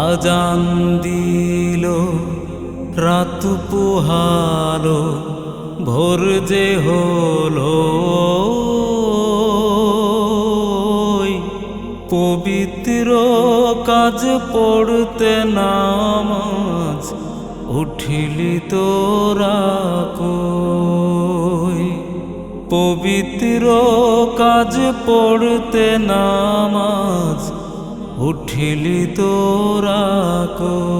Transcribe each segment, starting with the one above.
আজান দিল রাত পোহালো, ভোর যে হলো। পবিত্র কাজ পড়তে নামাজ উঠিলি তোরা পবিত্র কাজ পড়তে নামাজ উঠিলি তোরা কই?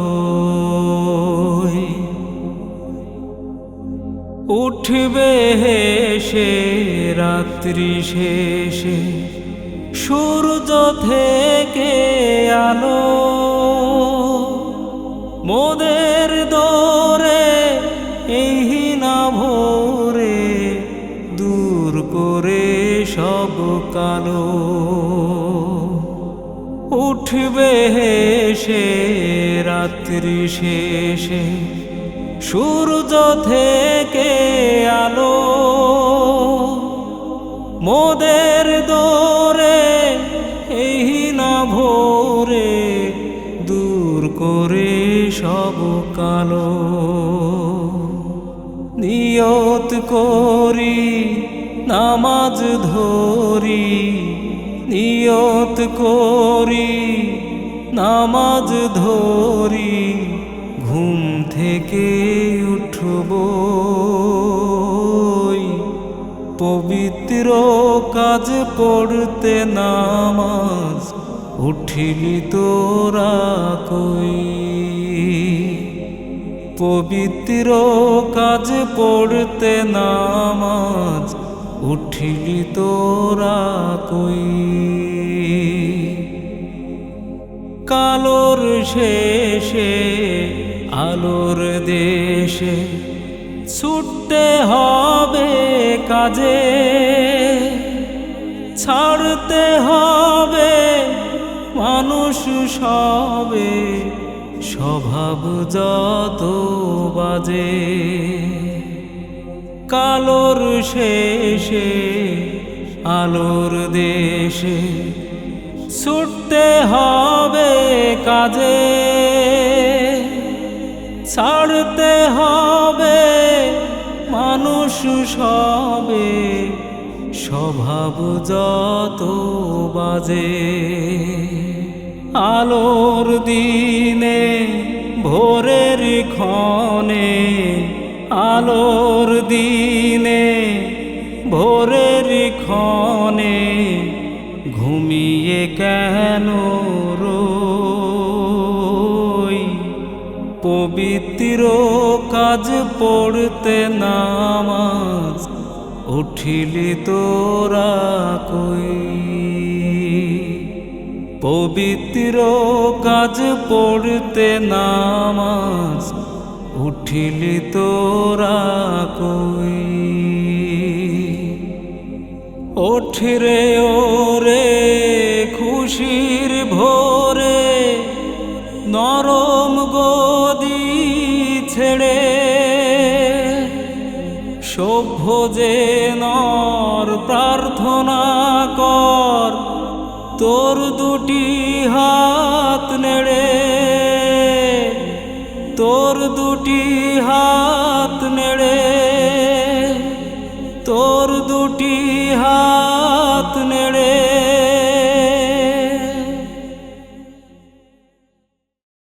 উঠবে হেসে, রাত্রি শেষে। সূর্য থেকে আলো, মোদের দোরে, এই না ভোরে দূর করে সব কালো। উঠবে হেসে, রাত্রি শেষে। সূর্য থেকে আলো, মোদের দোরে, এই না ভোরে দূর করে সব কালো। নিয়ত করি, নামাজ ধরি, নিয়ত করি, নামাজ ধরি। ঘুম থেকে উঠব। পবিত্র কাজ পড়তে নামাজ উঠিলি তোরা কই? পবিত্র কাজ পড়তে নামাজ উঠিলি তোরা কই? কালোর শেষে আলোর দেশে ছুটতে হবে কাজে, ছাড়তে হবে মানুষ সবে, স্বভাব যত বাজে। কালোর শেষে আলোর দেশে ছুটতে হবে কাজে। ছাড়তে হবে, মানুষ সবে। স্বভাব যত বাজে, আলোর দিনে, ভোরের ক্ষণে, আলোর দিনে, ভোরের ক্ষণে, ঘুমিয়ে কেন পবিত্র কাজ পড়তে নামাজ উঠিলি তোরা কই? পবিত্র কাজ পড়তে নামাজ উঠিলি তোরা কই? ওঠরে ওরে খুশির ভোরে নরম গদি সভ্য যে নর প্রার্থনা কর, তোর দুটি হাত নেড়ে। তোর দুটি হাত নেড়ে। তোর দুটি হাত নেড়ে।